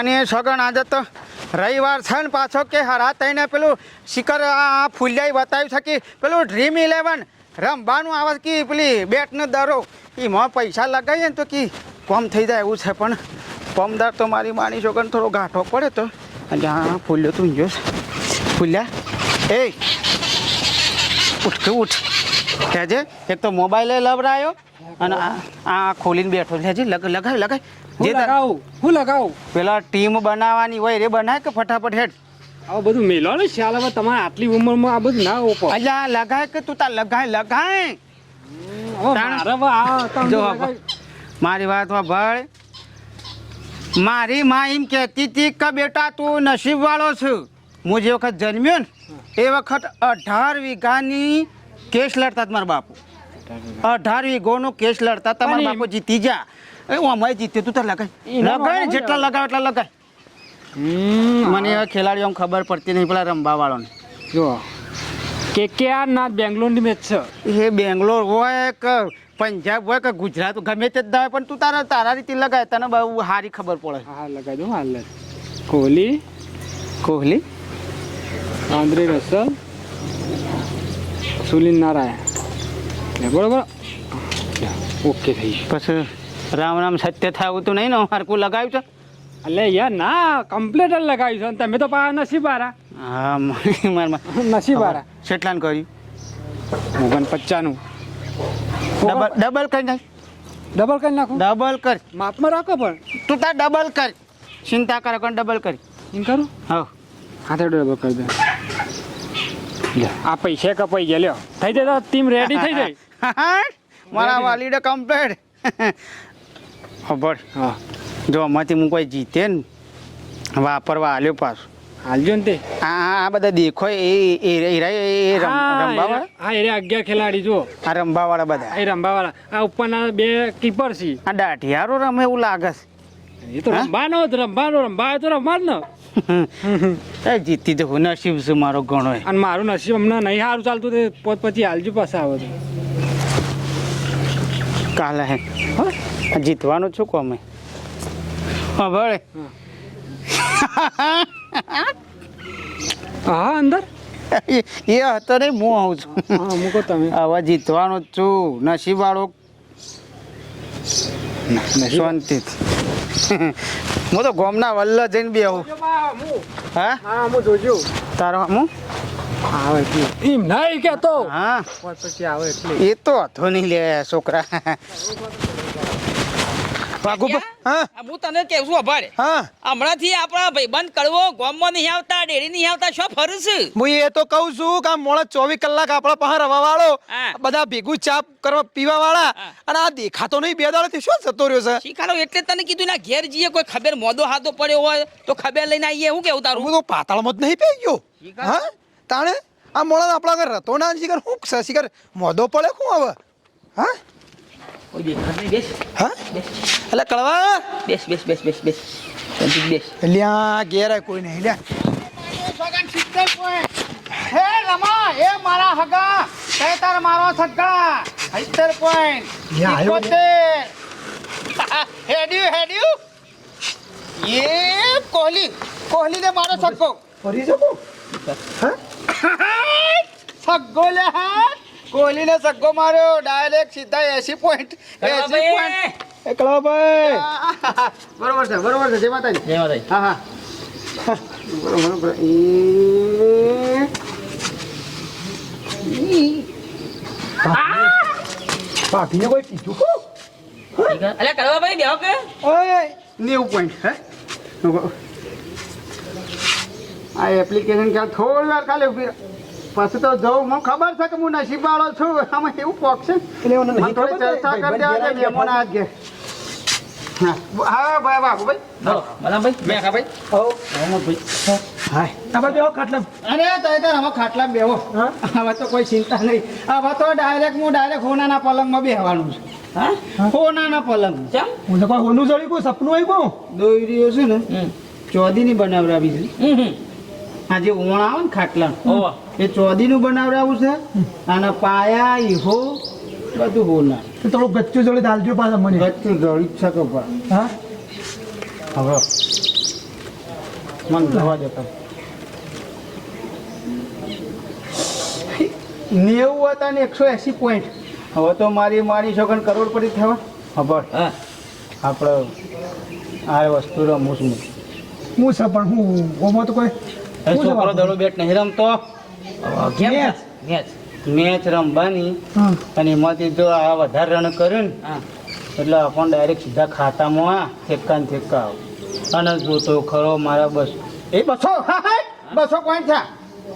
માની સગણ આજે તો રવિવાર છે ને પાછો કે હરા તઈને પેલું શિખર આ ફૂલ્યાઈ બતાવી શકી પેલું ડ્રીમ ઇલેવન રમવાનું આવે કે પેલી બેટનો દરો, એમાં પૈસા લગાવીએ ને તો કે કોમ થઈ જાય એવું છે પણ કોમદાર તો મારી માની છોકરાને થોડો ગાંઠો પડે તો. અને હા ફૂલ્યો તું જોશ ફૂલ્યા, એ ઉઠ ઉઠ. કહેજે એક તો મોબાઈલે લવરાયો અને આ આ ખોલીને બેઠો છે. હજી લગ લગાવ લગાય. જે લગાવું? હું લગાવું? પેલા ટીમ બનાવવાની હોય રે બનાય કે ફટાફટ હેડ? આ બધું મેલો ને ખ્યાલ હવે તમારે આટલી ઉંમરમાં આ બધું ના ઓપો અલ્યા લગાય કે તું તાર લગાય લગાય. જો મારી વાત ભાઈ મારી માં એમ કહેતી હતી કે બેટા તું નસીબ વાળો છું. હું જે વખત જન્મ્યો ને એ વખત અઢાર વીઘાની કેસ લડતા મારા બાપુ. અઢાર વીઘોનો કેસ લડતા તમારા બાપુ જીતી જા એ હું અમારે જીત્યું તું તો લગાય. લગાય જેટલા લગાવ એટલા લગાય. મને હવે ખેલાડીઓ ખબર પડતી નહીં પેલા રમવા વાળોને જો. કે કે આ ના બેંગ્લોરની મેચ છે? એ બેંગ્લોર હોય કે પંજાબ હોય કે ગુજરાત ગમે તે જ દાવે પણ તું તારા તારા રીતે લગાય તને બહુ સારી ખબર પડે. હા લગાવી દઉં હાલ. કોહલી. કોહલી? Andrei Russell. સુનિલ નારાયણ. બરોબર? ઓકે થઈ પછી રામ રામ સત્ય થાય તો નહીં ને હરકું લગાવ્યું છે? અલે યાર ના કમ્પ્લેટ જ લગાવ્યું છે. તમે તો પા નસીબ હારા હા મારમાં નસીબ હારા કેટલાને કર્યું? ઓગણ પચાનું ડબલ ડબલ કરી નાખ. ડબલ કરી નાખો? ડબલ કર. માપમાં રાખો પણ. તું તાર ડબલ કર. ચિંતા કરે પણ ડબલ કરી? એમ કરું? હા હા ડબલ કરી દે. આ પૈસા કપાઈ ગયા લ્યો. થઈ જાય ટીમ રેડી થઈ જાય. મારા વાલીડે કમ્પ્લેટ ખબર હા જો આમાંથી હું કોઈ જીતે ને વાપરવા આલ્યો પાછું. હાલજો ને તે. હા આ બધા દેખો એ એ એ એ હા, રંબાવાળા હા એ અગિયાર ખેલાડી જો આ રંબાવાળા બધા. એ રમવાવાળા. આ ઉપરના બે કીપર છે. આ દાઢિયારો રમે એવું લાગે એ તો હા? રમવાનો જ રમવાનો રમવા તો રમવાનો જ એ જીતી તો નસીબ છે મારો ઘણો. અને મારું નસીબ હમણાં નહીં સારું ચાલતું તે પોત પછી હાલજો પાછા આવે કાલે હે. જીતવાનું છું કોમે હા ભલે. હા અંદર? એ એ હતો નહીં હું આવું છું. હા મૂકો તમે. હવે જીતવાનો જ છું. નસીબ વાળો. શાંતિથી. હું તો ગોમના વલ્લ જઈને બી આવું. હા? હા જોજો તારો હું? આવે એમ નહીં કેતો. હા. પછી આવે એ તો હતો નહીં લે છોકરા. વાઘુ હા. હું તને કેવું છું અભાર. હા. હમણાંથી આપણા ભાઈબંધ કડવો ગોમમાં નહીં આવતા ડેરી નહીં આવતા શું ફરું છું? હું એ તો કહું છું કે મોડા ચોવીસ કલાક આપણા પાસે રવા વાળો બધા ભેગું ચા કરવા પીવા વાળા અને આ દેખાતો નહીં બે દાડાથી શું જતો રહ્યો છે? શીખાડો એટલે તને કીધું ના ઘેર જઈએ કોઈ ખબર મોદો હાથો પડ્યો હોય તો ખબર લઈને આવીએ હું કેવું તારું? હું તો પાતાળમાં જ નહીં પી ગયો. હા? તાણે? આ મોડા આપણા ઘર રતો ના શિકાર હું શિકાર મોદો પડે શું હવે? હા કોઈ દેખાડ નહીં બેસ હા એટલે કળવા બેસ બેસ બેસ બેસ બેસ બેસ લ્યા ઘેર કોઈ નહીં લ્યા હે રમા એ મારા હગા તે તાર મારો સગા હૈતર પોઈન્ટ ને. હેડ્યું હેડ્યું એ કોહલી કોહલી ને મારો સગો ફરી શકો હા સગો લે હા કોહલી ને સગ્ગો માર્યો ડાયરેક્ટ સીધા એસી પોઈન્ટ એસી પોઈન્ટ એકલો ભાઈ! બરોબર છે બરોબર છે જે માતાજી. જય માતાજી. હા હા. બરોબર બરોબર એ ભાભીને કોઈ કીધું કો અલ્યા ભાઈ બેહો કે? ઓય નેવું પોઈન્ટ હે? આ એપ્લિકેશન ક્યાં? થોડી વાર ખાલી ઊભી. પછી તો જવું મને ખબર છે કે હું નસીબ વાળો છું. આમાં એવું પોક છે. એટલે મને થોડી ચર્ચા કરી દેવા દે ભાઈ, મહેમાન આજ ઘેર. હા. હા ભાઈ બાબુ ભાઈ. બોલો ભાઈ હો. ભાઈ. હા તમે બેહો ખાટલા અરે તો હવે ખાટલા બેહો. હવે તો કોઈ ચિંતા નહીં. હવે તો ડાયરેક્ટ હું ડાયરેક્ટ હોનાના પલંગમાં બેહવાનું છું. હા? હોનાના પલંગ. ચમ? હું તો કોઈ હોનું જડી કોઈ સપનું આવ્યું દોયરીઓ છે ને ચોદીની બનાવડાવી છે. આજે જે ઓણ આવે ને ખાટલા ઓવા. એ ચોદીનું બનાવડાવું છે. અને પાયા ઈહો બધું બોલા તો થોડું ગચ્ચું જોડે દાલજો પાછા મને. ગચ્ચું ગળી જ છે કપા હા? હવે મને જોવા દેતા નેવું હતા ને એકસો એસી પોઈન્ટ હવે તો મારી મારી છોકન કરોડપતિ થવા. ખબર? હા. આપણે આ વસ્તુ રમું છું. હું. છે પણ હું ઓમાં તો કોઈ છોકરો દડો બેટ નહીં રમતો. કેમ? મેચ. મેચ. મેચ રમવાની અને એમાંથી જો આ વધારે રન કર્યું ને હા. એટલે આપણને ડાયરેક્ટ સીધા ખાતામાં આ ઠેકા ને ઠેકા આવે. અને જોતો ખરો મારા બસ એ બસો બસો પોઈન્ટ થયા.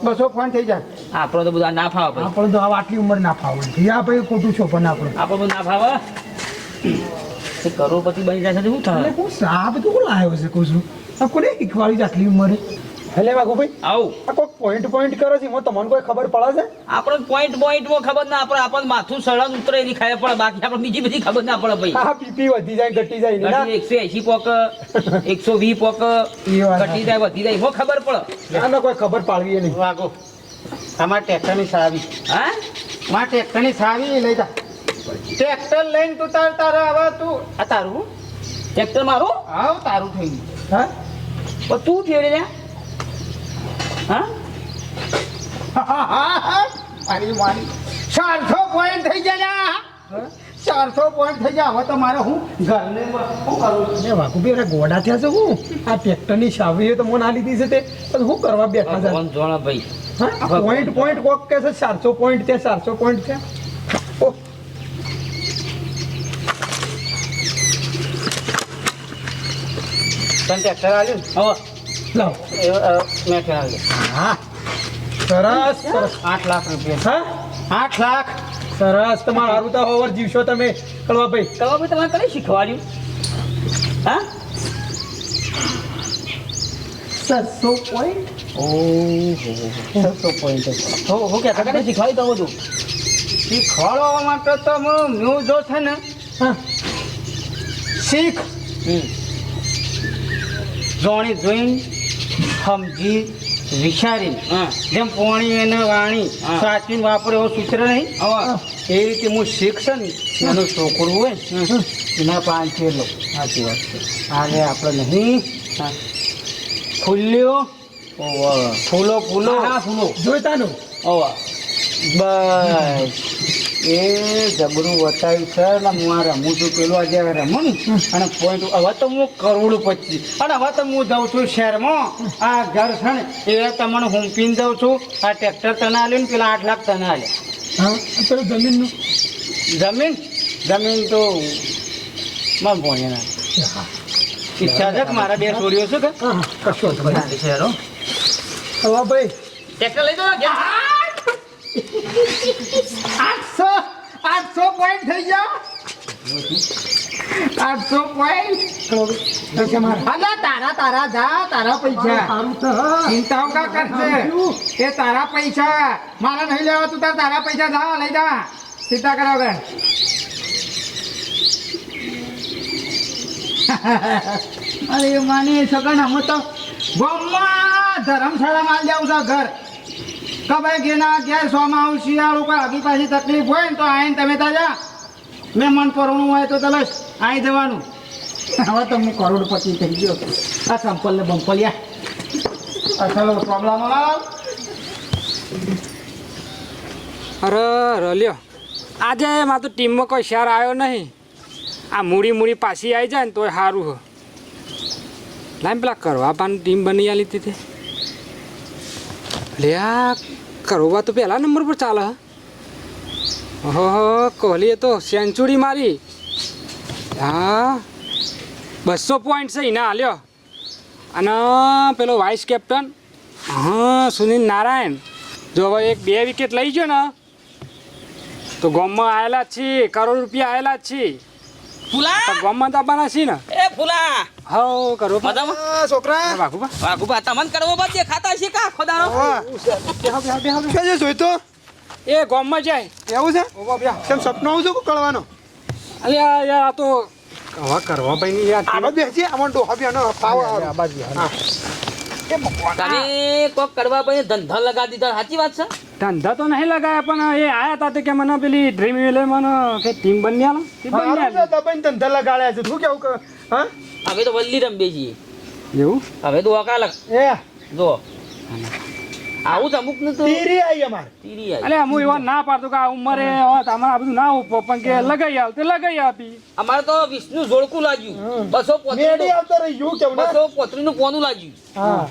બસો પોઈન્ટ થઈ જાય. આપણો તો બધા ના ફાવે આપણો આપણે તો આટલી ઉંમર ના ફાવે. આ ભાઈ ખોટું છો પણ આપણે. આપણો બધું ના ફાવે? એ કરોડપતિ બની જાય છે તો શું થાય? હું સા બધું કોણ લાવ્યો છે કહું છું? આ કોને શીખવાડી આટલી ઉંમરે? હેલે વાઘુભાઈ આવું. આ કોઈ પોઈન્ટ પોઈન્ટ કરો છે એમાં તમને કોઈ ખબર પડે છે? આપણો પોઈન્ટ પોઈન્ટમાં ખબર ના આપણે આપણને માથું સળન ઉતરે એની ખાય પડે બાકી આપણે બીજી બધી ખબર ના પડે ભાઈ. હા પીપી વધી જાય ઘટી જાય ને. ના? એકસો એસી પોક એકસો વી પોક ઘટી જાય વધી જાય એમાં ખબર પડે. આને કોઈ ખબર પાડવી નહીં. વાગો આમાં ટ્રેક્ટરની સાવી હા? માં ટ્રેક્ટરની સાવી લઈ જા. ટ્રેક્ટર લઈને તું તાર તારે હવે તું. આ તારું? ટ્રેક્ટર મારું? આવ તારું થઈ ગયું. હા? તું ફેરે લે હા? મારી મારી ચારસો પોઈન્ટ થઈ ગયા ચારસો પોઈન્ટ થઈ ગયા. હવે તો મારે હું ઘરને શું કરું એ વાઘુભાઈ અરે ગોડા થયા છે હું? આ ટ્રેક્ટરની સાવીએ તો મને આ લીધી છે તે. શું કરવા બેઠા છે? કોણ ભાઈ? હા? પોઈન્ટ પોઈન્ટ કોક કે છે ચારસો પોઈન્ટ છે ચારસો પોઈન્ટ છે. ઓહ તને ટ્રેક્ટર આવ્યું હવે. લાવ. મેં ઠેરાવ્યું. હા. સરસ સરસ. આઠ લાખ રૂપિયા. હા? આઠ લાખ? સરસ તમારા હારું હોવર જીવશો તમે કળવાભાઈ. કવા ભાઈ તમારે કઈ શીખવાડ્યું? હા? સાતસો પોઈન્ટ છસો પોઈન્ટ હો હો કે કઈ શીખવાડી દઉં બધું? શીખવાડવા માટે તો હું જો છે ને. હા. શીખ. હમ. જોણી જોઈને સમજી વિચારી જેમ પોણી અને વાણી સાચવી સાચવીને વાપરે એવો સૂત્ર નહીં? એ રીતે હું શીખશે ને એનું છોકરું હોય એના પાંચ લો સાચી વાત છે. આજે આપણે નહીં. હા. ફૂલ્યો. ફૂલો ફૂલો. હા ફૂલો. જોઈતાનું. હવે બસ. એ જબરું બતાવ્યું છે ને હું આ રમું છું. પેલું આજે રમું ને અને પોઈન્ટ હવે તો હું કરોડ પચીસ અને હવે તો હું જાઉં છું શહેરમાં. આ ઘર છે ને એ તમને હુંપીને જાઉં છું. આ ટ્રેક્ટર તને આલ્યું ને પેલા આઠ લાખ તને આલે હા પેલું જમીનનું? જમીન? જમીન તો માર ના. ઈચ્છા છે કે મારા બે છોડીઓ છે કે? કશો વાંધો નહીં. ટ્રેક્ટર લઈ દો ને આઠસો આઠસો પોઈન્ટ થઈ ગયા. આઠસો પોઈન્ટ અલા તારા તારા જા તારા પૈસા. ચિંતાઓ કા કરશે? એ તારા પૈસા. મારા નહીં લેવા તું તાર તારા પૈસા જા લઈ જા. ચિંતા કરાવ કર અરે માની સગન અમે તો ગામમાં ધર્મશાળામાં આવી જાઉં છું ઘર. કે ભાઈ ઘેના ઘેર સોમાં આવું શિયાળું કોઈ હજી પાછી તકલીફ હોય ને તો આવીને તમે તાજા મેં મન પરણું હોય તો તમે અહીં જવાનું. હવે તો હું કરોડપતિ થઈ ગયો. આ સંપલ ને બંપલિયા પ્રોબ્લેમ અરે રલ્યો આજે મારું ટીમમાં કોઈ શેર આવ્યો નહીં. આ મૂડી મૂડી પાછી આવી જાય ને તોય સારું હો. લાઈન પેલા કરવા પાનું ટીમ બની આલી હતી લે આ કરવા તો પહેલા નંબર પર ચાલે હ. ઓહો કોહલીએ તો સેન્ચુરી મારી. હા. બસો પોઈન્ટ છે એના હાલ્યો અને પેલો વાઇસ કેપ્ટન હા સુનિલ નારાયણ. જો હવે એક બે વિકેટ લઈ ગયો ને તો ગોમમાં આવેલા જ છીએ કરોડ રૂપિયા આવેલા જ છીએ ગોમમાં આવવાના છીએ ને. ફૂલા હાઉ કરો મજામાં? આ છોકરા. બાકુબા વાઘુબા તમને કરવો બાદ ખાતા છે કા ખોદાનો કે છે જોઈતો એ ગોમમાં જાય. એવું છે? કેમ સપનું આવું છું કળવાનો? અરે યાર આ તો કવા કરવા ભાઈ ની યાર આમાં બેસી આમાં ડોહા બી આનો પાવ હા. તમે કોક કરવા પછી ધંધા લગા દીધા. સાચી વાત છે? ધંધા તો નહીં લગાયા પણ એ આયા હતા તે કે મને પેલી ડ્રીમ મને કે ટીમ બની આલો ટીમ બની છે, ધંધા લગાડ્યા છે. શું કેવું હા? અમે તો વલ્લી રમીએ છીએ. એવું? હવે તો અકાલક એ. જો. આવું તો અમુક ને તો તીરી આવી અમારે. તીરી આવી. અલે હું એવા ના પાડતો કે આ ઉંમરે તમારે આ બધું ના ઉપો પણ કે લગાઈ આવ તે લગાઈ આપી. અમારે તો વિષ્ણુ જોડકું લાગ્યું. બસો મેડી પોત્રીસ આવતો રહ્યું કેવું બસો પોત્રીસનું કોનું લાગ્યું. હા.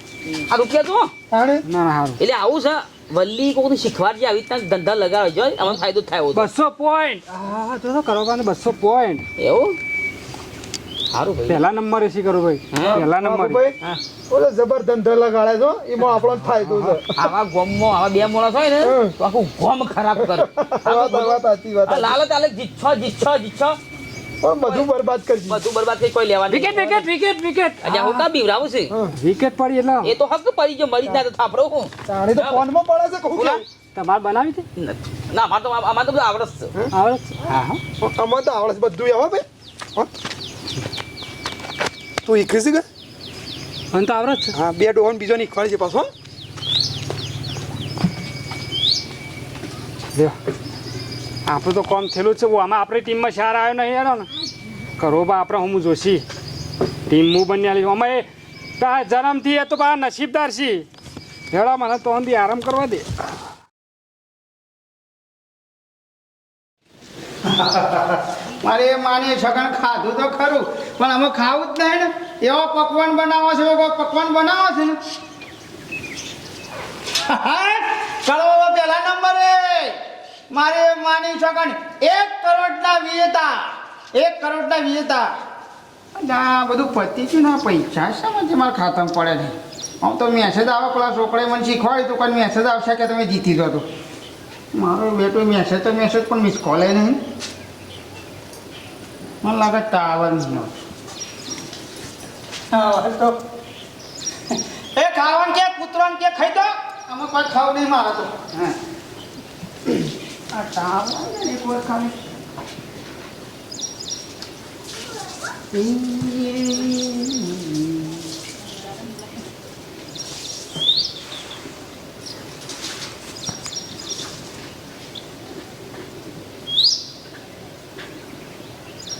આ રૂપિયા તો. ના ના સારું એટલે આવું છે વલ્લી કોકને શીખવાડ જે આવી રીતના ધંધા લગાવે જો અમને ફાયદો થાય. બસો પોઈન્ટ. હા તો કરો બસો પોઈન્ટ. એવું? સારું ભાઈ. પહેલા નંબર એસી કરો ભાઈ? પહેલા નંબર. ઓલો જબર ધંધો લગાડે છો એમાં આપણો ફાયદો છે. આવા ગોમમાં આવા બે મોળા થાય ને તો આખું ગોમ ખરાબ કરે. વાત વાત સાચી વાત આ લાલચ આલે જીચ્છો જીચ્છો જીચ્છો બધું બરબાદ કરી બધું બરબાદ કરી કોઈ લેવાનું વિકેટ વિકેટ વિકેટ હું કા બીવરાવું છે? વિકેટ પડી એટલે એ તો હક પડી ગયો મરી જ ના તો હું. તાણે તો ફોનમાં પડે છે કહું બોલા. બનાવી છે? ના અમારે તો અમારે તો બધું આવડત છે. આવડે છે? હા હા. અમારે તો આવડત બધું આવે ભાઈ? તું ઈખરી છે કે મને તો આવડે છે. હા બે ડોહન બીજો ની ઈખવાડી છે પાછો? આપણું તો કોમ થયેલું જ છે. આમાં આપણી ટીમમાં શાર આવ્યો નહીં યાર ને. કરો બા આપણે હું જોશી. ટીમ હું બન્યા લીધું અમે તા જન્મથી એ તો બા નસીબદાર છી. હેડા મને તો અંદી આરામ કરવા દે. મારે માની છગન ખાધું તો ખરું, પણ અમે ખાવું જ નહીં ને. એવો પકવાન બનાવો છે, એવો પકવાન બનાવો છે ને? કળવો પહેલા નંબરે. મારે માની છગન એક કરોડના વિજેતા, એક કરોડના વિજેતા. આ બધું પતી છે ને પૈસા શા છે મારા ખાતામાં પડે છે? આમ તો મેસેજ આવે પેલા છોકરાએ મને શીખવાડ્યું તો કોઈ મેસેજ આવશે કે તમે જીતી ગયો તો? મારો બેટો મેસેજ તો મેસેજ પણ મિસ કોલે નહીં. મને લાગે ટાવર નો તો એ ખાવાનું કે કૂતરાને કે ખાઈ દો. અમે કોઈ ખાવ નહીં મારે તો. હા. આ ટાવર એક વાર ખાલી.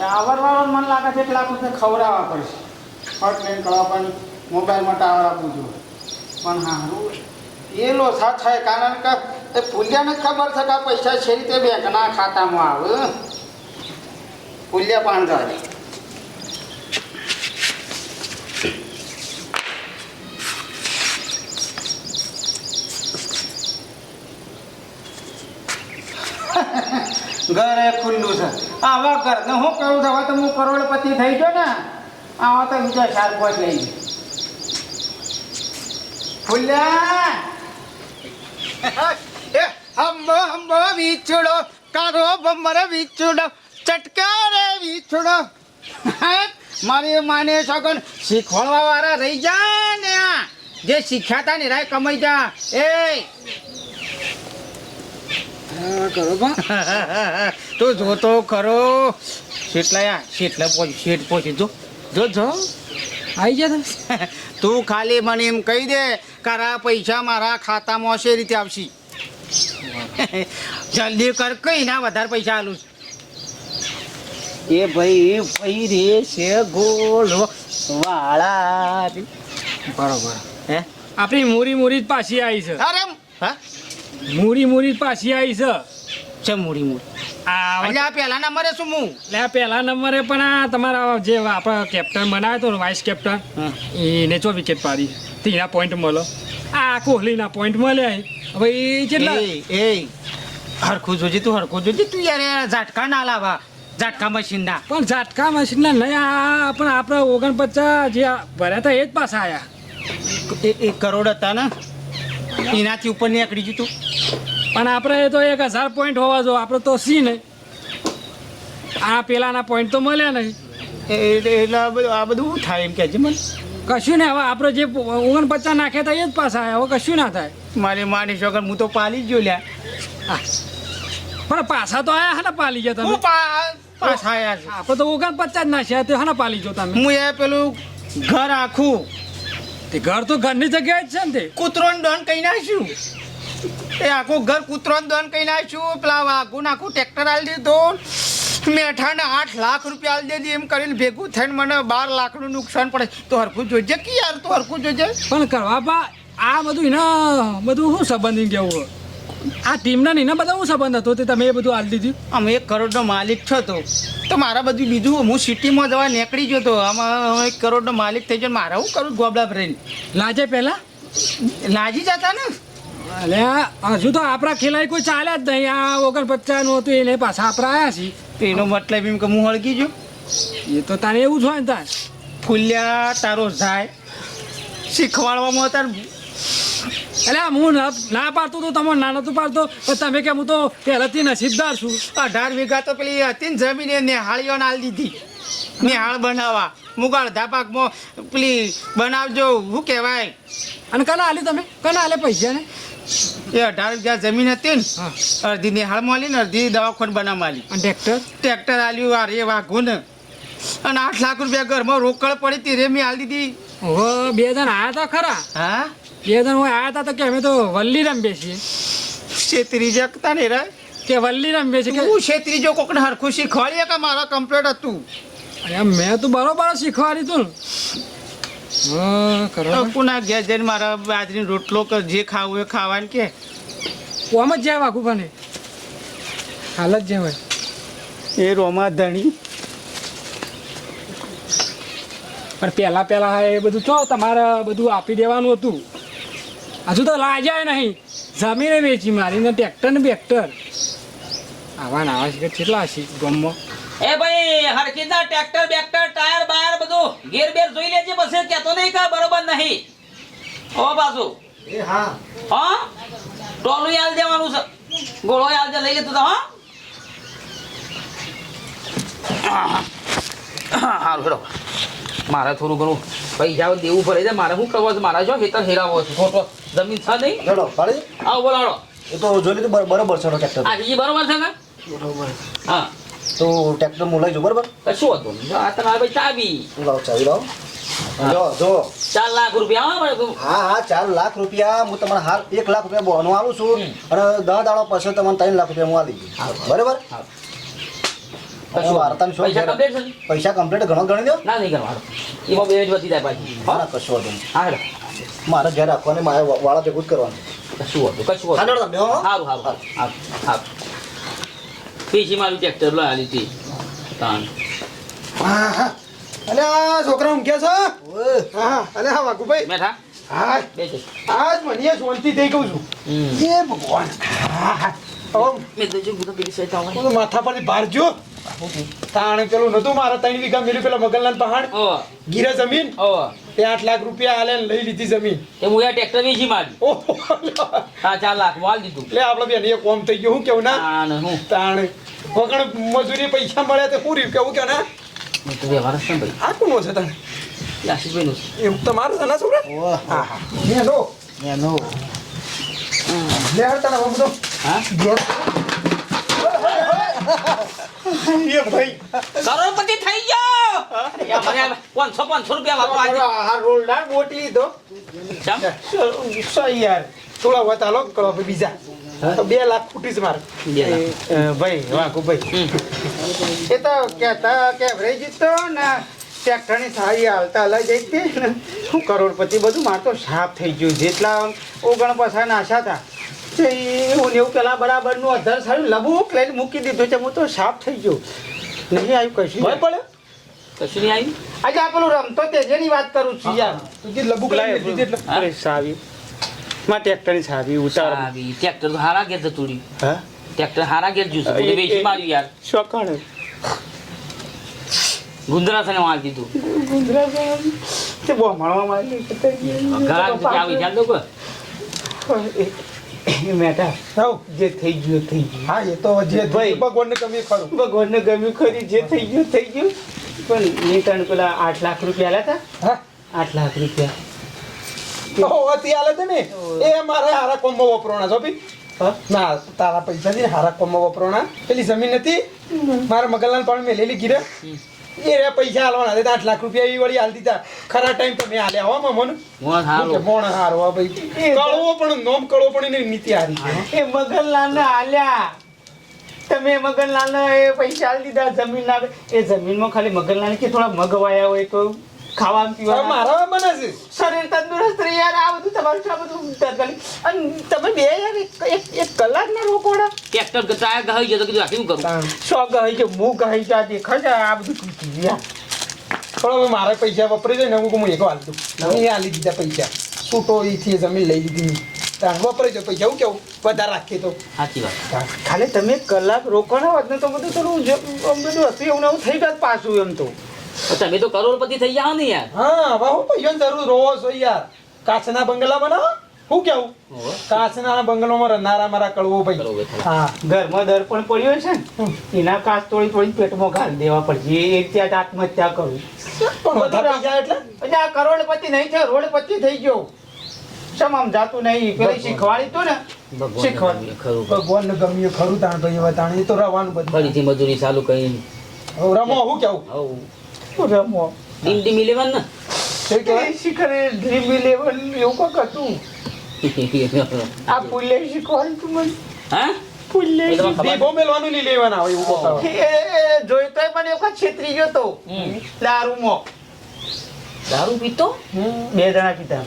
ટાવર વાળો મને લાગે છે એટલા લાખ ખવડાવવા પડશે. ફટ લઈને કળાવવાની મોબાઈલમાં ટાવર આપવું જોઈએ. પણ સારું એ લોસા થાય, કારણ કે એ પુલિયાને ખબર છે કે પૈસા છે રીતે બેંકના ખાતામાં આવે. પુલિયા પાંચ હજાર ઘરે ખુલ્લું છે. આવા ઘરને હું કરું છું? હવે તો હું કરોડપતિ થઈ ગયો ને. આવા તો બીજા ચાર પાંચ લઈ ગયો ફુલ્યા હંબો કારો બમર વીછડો ચટકારે વીછડો. મારી માને સગન શીખવાડવા વાળા રહી જા ને જે શીખ્યા તા ને રાય કમાઈ જા. એ તો જોતો ખરો શેટલા યા? શેટલા પહોંચ શેઠ પહોંચી જો. જો જો. આવી જા તમે તું ખાલી મને એમ કહી દે કારા પૈસા મારા ખાતામાં હશે રીતે આવશે. જલ્દી કર કઈ ના વધારે પૈસા આલું એ ભાઈ ભાઈ રે છે ગોળ વાળા બરોબર. હે? આપણી મૂરી મૂરી જ પાછી આવી છે. અરે હા? મૂરી મૂરી પાછી આવી છે. છે મૂડી મૂડી આ પહેલા નંબરે શું હું? એટલે પહેલા નંબરે પણ આ તમારા જે આપણા કેપ્ટન બનાવ્યો હતો ને વાઇસ કેપ્ટન એને ચો વિકેટ પાડી. તેના પોઈન્ટ મળો. આ કોહલીના પોઈન્ટ મળ્યા હવે એ કેટલા એ હરખું જોજે તું હરખું જોજે તું યાર ઝાટકા ના લાવા. ઝાટકા મશીન ના. પણ ઝાટકા મશીનના નહીં આ પણ આપણે ઓગણપચાસ જે ભર્યા હતા એ જ પાછા આવ્યા એક કરોડ હતા ને? એનાથી ઉપર નીકળી જતું પણ આપણે તો એક હજાર પોઈન્ટ હોવા જો આપણે તો સી નહીં આ પેલાના પોઈન્ટ તો મળ્યા નહીં. એટલે આ બધું આ બધું થાય એમ કહેજે મને? કશું ને હવે આપણે જે ઓગણપચાસ નાખ્યા હતા એ જ પાછા આવ્યા હવે કશું ના થાય. મારી માની વગર હું તો પાલી જ ગયો લ્યા. પણ પાછા તો આયા હને પાલી ગયા તમે? હું પાછા આયા છું. આપણે તો ઓગણપચાસ નાખ્યા તે હને પાલી જો તમે? હું એ પેલું ઘર આખું તે ઘર તો ઘરની જગ્યાએ જ છે ને તે. કૂતરોને દોન કહી નાખ્યું? એ આખું ઘર કૂતરોને દોન કહી નાખ્યું? પેલા વાઘું આખું ટ્રેક્ટર આલી દીધું. મેઠાને આઠ લાખ રૂપિયા આલી દીધી. એમ કરીને ભેગું થઈને મને બાર લાખનું નુકસાન પડે. તો હરખું જોઈજે કે યાર તો હરખું જોઈજે પણ કરવા બા આ બધું એના બધું શું સંબંધી કેવું? આ ટીમના ને બધા હું સંબંધ હતો તે તમે એ બધું આલી દીધું? અમે એક કરોડનો માલિક છો તો. તો મારા બધું બીજું હું સિટીમાં જવા નીકળી ગયો તો આમાં એક કરોડનો માલિક થઈ ગયો. મારે શું કરું ગોબડા ભરીને? લાજે પહેલાં? લાજી જતા ને? અલ્યા હજુ તો આપણા ખેલાય કોઈ ચાલ્યા જ નહીં. આ ઓગણપચાસનું હતું એને પાછા આપણા આવ્યા છીએ. તો એનો મતલબ એમ કે હું હળગી ગયો. એ તો તારે એવું જ હોય ને તાર. ફૂલ્યા તારો જાય. શીખવાડવામાં તાર એટલે હું ના પાડતો તો તમે ના નતું પાડતો. પણ તમે કે હું તો પહેલાથી નસીબદાર છું. અઢાર વીઘા તો પેલી હતી ને જમીન એ નેહાળીઓને નાલ દીધી. નેહાળ બનાવવા. મુક અડધા પાકમાં પેલી બનાવજો શું કહેવાય. અને કના આલ્યું તમે? કના આલે પૈસા ને એ અઢાર વીઘા જમીન હતી ને અડધી નેહાળમાં આલી ને અડધી દવાખાને બનાવવા આલી અને ટ્રેક્ટર? ટ્રેક્ટર આલ્યું આ રે વાઘું ને અને આઠ લાખ રૂપિયા ઘરમાં રોકડ પડી હતી રેમી મેં આલી દીધી. બે જણ આયા હતા ખરા? હા? બે જણ હોય આયા હતા તો કે અમે તો વલ્લી રમીએ છીએ છેતરી જકતા ને રે? કે વલ્લી રમીએ છીએ કે હું છેતરી જો કોકને હરખું શીખવાડીએ કે મારા કમ્પ્લેટ હતું? અરે મેં તો બરોબર શીખવાડી તું હા કોના ઘેર જઈને મારા બાજરીનો રોટલો કે જે ખાવું એ ખાવાનું કે? કોમ જ જાય વાકુ બને હાલ જ જાય એ. રોમા ધણી. પણ પહેલાં પહેલા એ બધું ચો તમારે બધું આપી દેવાનું હતું. હજુ તો લાજાય નહીં. જમીને વેચી મારીને ટ્રેક્ટર ને બેક્ટર. આવા નાવા છે કેટલા છે ગામમાં? એ ભાઈ હરકીના ટ્રેક્ટર બેક્ટર ટાયર બાયર બધું ગેર બેર જોઈ લેજે પછી કેતો નહીં કે બરોબર નહીં. ઓ બાજુ. એ હા. હા? ટોલું યાલ દેવાનું છે. ગોળો યાલ દે લઈ લેતો તો હા. હા હેડો. મારે થોડું ઘણું પૈસા દેવું પડે છે. મારે શું કરવું છે? મારા જો ખેતર હેરાવો છે. ખોટો. જમીન છે નહીં? ચલો પાડી આવો બોલાડો એ તો જોઈ લીધું બર- બરોબર છે ટ્રેક્ટર હા બીજી બરોબર છે ને? બરોબર. હા. તો ટ્રેક્ટર હું લઈ જો બરોબર? કશું હતું. આ તમારે ભાઈ ચાવી. હું લાવ ચાવી લાવ. જો જો. ચાર લાખ રૂપિયા હા. હા હા ચાર લાખ રૂપિયા. હું તમારે હાલ એક લાખ રૂપિયા બોનું આલું છું. અને દસ દાડો પછી તમને ત્રણ લાખ રૂપિયા હું આપી દઉં બરાબર? કશું વાર્તાનું શું પૈસા? કમ્પ્લીટ છે પૈસા કમ્પ્લીટ ઘણો ગણી દો? ના નહીં કરવાનો. એમાં બે જ વધી જાય પાછી. હા? કશું હતું હા હેડો. મારે ઘેર રાખવાની મારે વાળા ભેગું જ કરવાનું. કશું હતું કશું હા, હતું તમે, હો. સારું સારું સારું સારું પીસી મારું ટ્રેક્ટર લો આલી હતી. તાન. હા હા. અલે આ છોકરા ઊંઘ્યા છો? હા હા. અલે હા વાઘુભાઈ. બેઠા? હા. આજ મને શાંતિ થઈ કહું છું. એ ભગવાન. હા હા. મેં તો જો બધું પેલી સાઈડ આવો. હું તો માથા પર બહાર જો તાણે પેલું નતું મારા ત્રણ વીઘા મેલ્યું પેલા મગનલાલ પહાડ. ઓ. ગીરે જમીન. ઓ. તે આઠ લાખ રૂપિયા આલે ને લઈ લીધી જમીન. એ હું યાર ટ્રેક્ટર વેચી મારી. ઓહો હા ચાર લાખ વાલ દીધું. એટલે આપણે બેન એ કોમ થઈ ગયું હું કેવું ના? ને હું. તાણે વગણ મજૂરી પૈસા મળ્યા તો પૂરી કેવું કે ના? ને આ કોનો છે તાણે. એ આશીષભાઈનું છે. એવું તમારું છે ના છોકરા? ઓહ, હા હા. ને લો એનો. લે હાલ તારા બાબુ તો હા એ ભાઈ. કરોડપતિ થઈ ગયો! એ મને પાંચસો પાંચસો રૂપિયા વાપરો આજે. આ રોલદાર બોટલી તો ચમ? સહી યાર. થોડા વાત આલો કરો બીજા. તો બે લાખ ખૂટી મારે. અ, ભાઈ વાઘુ ભાઈ. એ તો કહેતા કે ભરાઈ જીતો ને ટ્રેક્ટરની સારી હાલતા લઈ જઈ હતી ને. શું કરોડપતિ બધું? મારે તો સાફ થઈ ગયું. જેટલા ઓગણ પછા નાશા હતા. તે હું એવું પેલા બરાબરનું અધર સારું લબુક લઈને મૂકી દીધું છે હું તો સાફ થઈ ગયો. નહીં આવ્યું કશું ભય પડે? કશું નહીં આવ્યું આજે આ પેલું રમતો તે જેની વાત કરું છું યાર. તું જે લબુક એટલે અરે સાવી. માં ટ્રેક્ટરની સાવી ઉતાર. સારી. ટ્રેક્ટર તો હારા ગેર જતું હા? ટ્રેક્ટર હારા ગેર જુસ છે. એ- વેચી માર્યું યાર. શોકણ ગુંદરા થઈને માર દીધું. ગુંદરા તે બહુ મળવા માંડી ઘણા આવી દો કોઈ મેટા. જે થઈ ગયું થઈ ગયું. હા એ તો જે ભાઈ. ભગવાનને ગમ્યું ખરું. ભગવાનને ગમ્યું ખરી જે થઈ ગયું થઈ ગયું. પણ તને પેલા આઠ લાખ રૂપિયા આલ્યા હા. હતા આઠ લાખ રૂપિયા. અતિ હાલે છે ને? એ મારે હારા કોમમાં વપરાણા છો ભઈ. ના તારા પૈસા છે હારા કોમમાં વપરાણા પેલી જમીન હતી? મારા મગનલાલ પણ મેલેલી ગીરે. એ રે પૈસા હાલવાના હતા આઠ લાખ રૂપિયા એ વળી હાલ દીધા ખરા ટાઈમ તમે હાલ્યા હો મમન મોણ હારો ભાઈ. કળવો પણ નોમ કળવો પણ એની નીતિ હારી એ મગનલાલને આલ્યા. તમે મગનલાલને એ પૈસા હાલ દીધા જમીનના. એ જમીનમાં ખાલી મગનલાલ કે થોડા મગવાયા હોય તો? ખાવા પીવાનું પીવા મારા મને છે. શરીર તંદુરસ્ત રહે યાર આ બધું તમારું છે આ બધું તાત્કાલિક અને તમે બે યાર એક એક એક કલાકના રોકોડા ટ્રેક્ટર ટાયર ગહાઈ ગયો તો કીધું આ કેવું કરું? શો સો ગયો? છે હું ગઈ છે આ દેખાય છે આ બધું ગયા હવે મારા પૈસા વપરી જાય ને હું હું એક હાલતું મેં હાલી દીધા પૈસા. છૂટો એથી જમીન લઈ લીધી મેં. તાણ વપરાઈ પૈસા હું કેવું? વધારે રાખીએ તો. સાચી વાત. ખાલી તમે કલાક રોકાણા હોત ને તો બધું થોડું આમ બધું હતું એવું ને એવું થઈ ગયું પાછું એમ તો. તમે તો કરોડપતિ થઈ જાવ ને યાર. હા હવે હું જરૂર રોવો છો યાર. કાચના બંગલા બનાવો હું કેવું. કાચના બંગલોમાં રનારા મારા કળવો ભાઈ. હા. ઘરમાં દર્પણ પડ્યો છે ને એના કાચ તોડી તોડી પેટમાં ઘાલી દેવા પડશે. એ ત્યાં આત્મહત્યા કરું. પણ વધારે પૈસા એટલે? એટલે આ કરોડપતિ નહીં છે રોડપતિ થઈ ગયો. સમ આમ જાતું નહીં? પેલી શીખવાડી તું ને? ભગવાન શીખવાડી. ખરું. ભગવાનને ગમ્યું ખરું તાણ ભાઈ હવે તાણ. એ તો રવાનું બધું. ફરીથી મજૂરી ચાલુ કઈ રમો હું કેવું? ઇલેવન ને એ શિખરે ડ્રીમ ઇલેવન એવું કોક હતું આ પુલે શીખવાડી તું મને હા પુલે એ તમારે ખબર દીપો મેલવાનું નહીં લેવાના હોય એવું બતાવો એ જોઈ તોય પણ એક વખત છેતરી ગયો તો. દારૂમાં દારૂ પીતો બે જણા પીતા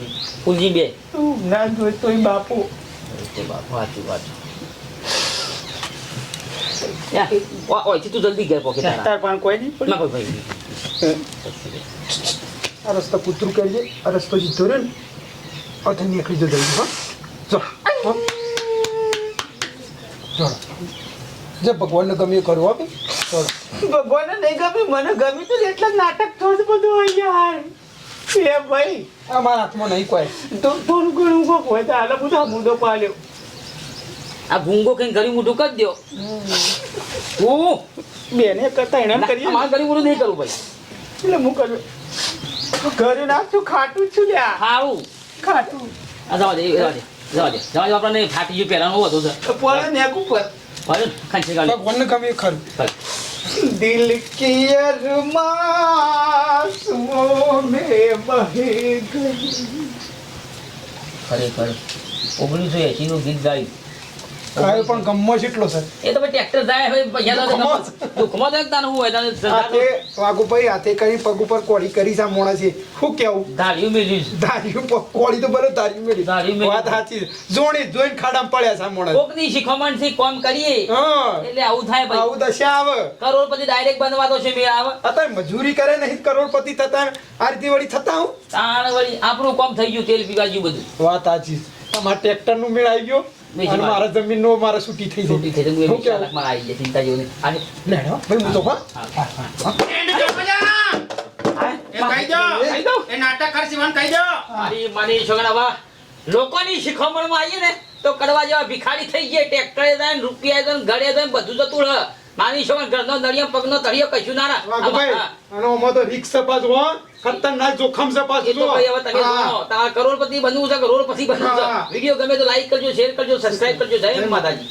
ફૂલજી બે તું ના જોઈ તોય બાપુ તે બાપ વાંચું વાંચું યા, ઓ- ઓયથી તું જલ્દી ઘેર પોકે તાર પણ કોઈ નહીં? ના કોઈ ભાઈ આ રસ્તો કૂતરું કરજે આ રસ્તો જીધો રહ્યો ને અથ નીકળી જો જલ્દી હા જો. જો જે ભગવાનને ગમ્યું કરવું આપી ભગવાનને નહીં ગમે મને ગમે તું એટલે જ નાટક થોડું બધું હોય યાર એ ભાઈ આ મારા હાથમાં નહીં કોઈ તો થોડું ઘણું કોક હોય તો આલા બધા મુદ્દો પાલ્યો આ ભૂંગો કઈ ગરી મોઢું કરી દો હું બેને કરતા એને કરીએ. મારે ગરી મોઢું નહીં કરવું ભાઈ. એટલે હું કરું? ઘરે નાખશું ખાટું છું લ્યા. ખાવું? ખાટું. આ જાવ દે જાવ દે જાવ દે. જાવ આપણને ફાટી ગયું પહેરાનું વધુ સર પડે ને ઉપર પડે ખાંચી ગાડી ભગવાનને કમી ખરું. દિલ કી અરમાસુઓ મે બહે ગઈ. ખરેખર ઓગણીસો એસી નું ગીત ગાયું. કાયો પણ ગમો છે એટલો સર એ તો ટ્રેક્ટર જાય હવે પૈસા તો તો એક તાનું હોય તાનું વાગુ ભાઈ હાથે કરી પગ ઉપર કોળી કરી સા મોણા છે. શું કેવું? ધાર્યું મેલી ધાર્યું કોળી તો બરો ધાર્યું મેલી ધાર્યું મેલી વાત સાચી જોણી જોઈન ખાડામાં પડ્યા સા મોણા કોકની શીખવણથી કોમ કરીએ. એટલે આવું થાય ભાઈ. આવું દશા આવે. કરોડપતિ ડાયરેક્ટ બનવા તો છે મે આવે. અત્યારે મજૂરી કરે નહીં કરોડપતિ થતા આ રીતે વળી થતા હું? તાણ વળી આપણું કોમ થઈ ગયું તેલ પીવા ગયું બધું. વાત સાચી તમારા ટ્રેક્ટરનું મેળ આવી ગયો? વાત. મારા જમીન નો મારા છૂટી થઈ છૂટી થઈ તો હું કેવું? લાખમાં આવી જાય ચિંતા જેવું નહીં. આજે લેડો ભાઈ હું? તો હા. એ નાટક કર શિવન કહી દો! મારી મારી છોકરા વાહ. લોકોની શીખવણમાં આવીએ ને તો કરવા જેવા ભિખારી થઈ ગયા ટ્રેક્ટરે જાય ને રૂપિયા જાય ને ઘરે જાય બધું જતું રહે. મારી છોકરા ઘરનો નળિયો પગનો તળિયો કશું ના. આનો તો રિક્સ સપાસ હો ખતરનાક જોખમ સપાસ ભાઈ હવે તમે કરોડપતિ બનવું છે કરોડપતિ બનવું છે. વીડિયો ગમે તો લાઈક કરજો શેર કરજો સબસ્ક્રાઇબ કરજો. જય માતાજી.